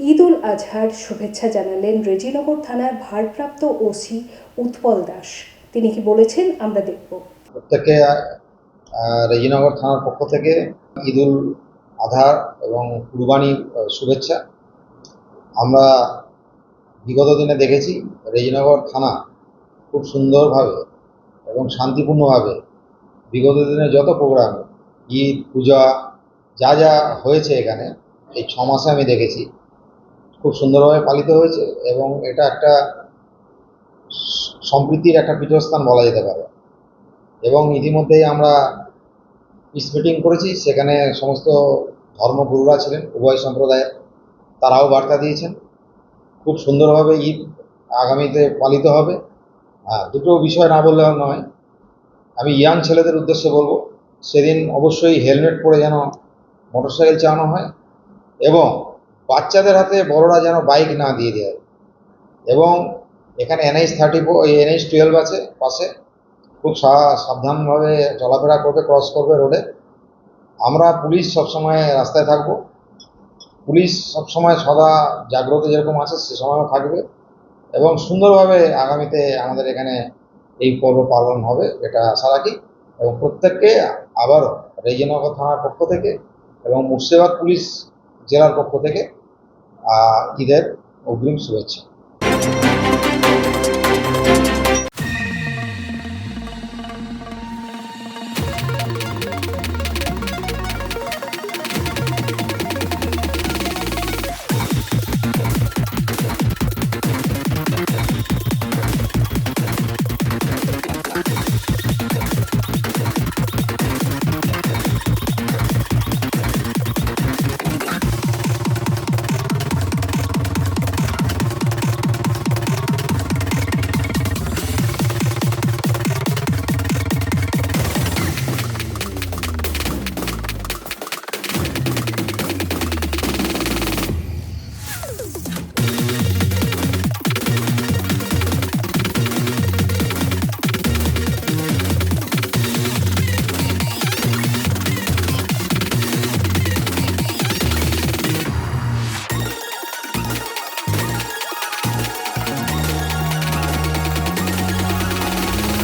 ঈদ উল আজহার শুভেচ্ছা জানালেন রেজিনগর থানার ভারপ্রাপ্ত ওসি উৎপল দাস। তিনি কি বলেছেন, আমরা দেখব। প্রত্যেককে রেজিনগর থানার পক্ষ থেকে ঈদুল আধার এবং কুরবানি শুভেচ্ছা। আমরা বিগত দিনে দেখেছি, রেজিনগর থানা খুব সুন্দরভাবে এবং শান্তিপূর্ণভাবে বিগত দিনে যত প্রোগ্রাম, ঈদ, পূজা, যা যা হয়েছে এখানে, এই ছ মাসে আমি দেখেছি। খুব সুন্দরভাবে পালিত হয়েছে এবং এটা একটা সম্প্রীতির একটা পীঠস্থান বলা যেতে পারে। এবং ইতিমধ্যেই আমরা পিস মিটিং করেছি, সেখানে সমস্ত ধর্মগুরুরা ছিলেন, উভয় সম্প্রদায়ের। তারাও বার্তা দিয়েছেন। খুব সুন্দরভাবে ঈদ আগামীতে পালিত হবে। দুটো বিষয় না বললে নয়, আমি ইয়াং ছেলেদের উদ্দেশ্যে বলব, সেদিন অবশ্যই হেলমেট পরে যেন মোটরসাইকেল চালানো হয় এবং বাচ্চাদের হাতে বড়রা যেন বাইক না দিয়ে দেয়। এবং এখানে NH thirty four NH twelve আছে পাশে। খুব সাবধানভাবে চলাফেরা করবে ক্রস করবে রোডে আমরা পুলিশ সবসময় রাস্তায় থাকব। পুলিশ সবসময় সদা জাগ্রত যেরকম আছে, সে সময়ও থাকবে। এবং সুন্দরভাবে আগামীতে আমাদের এখানে এই পর্ব পালন হবে, এটা আশা রাখি। এবং প্রত্যেককে আবারও রেজিনগর থানার পক্ষ থেকে এবং মুর্শিদাবাদ পুলিশ জেলার পক্ষ থেকে ঈদের অগ্রিম শুভেচ্ছা।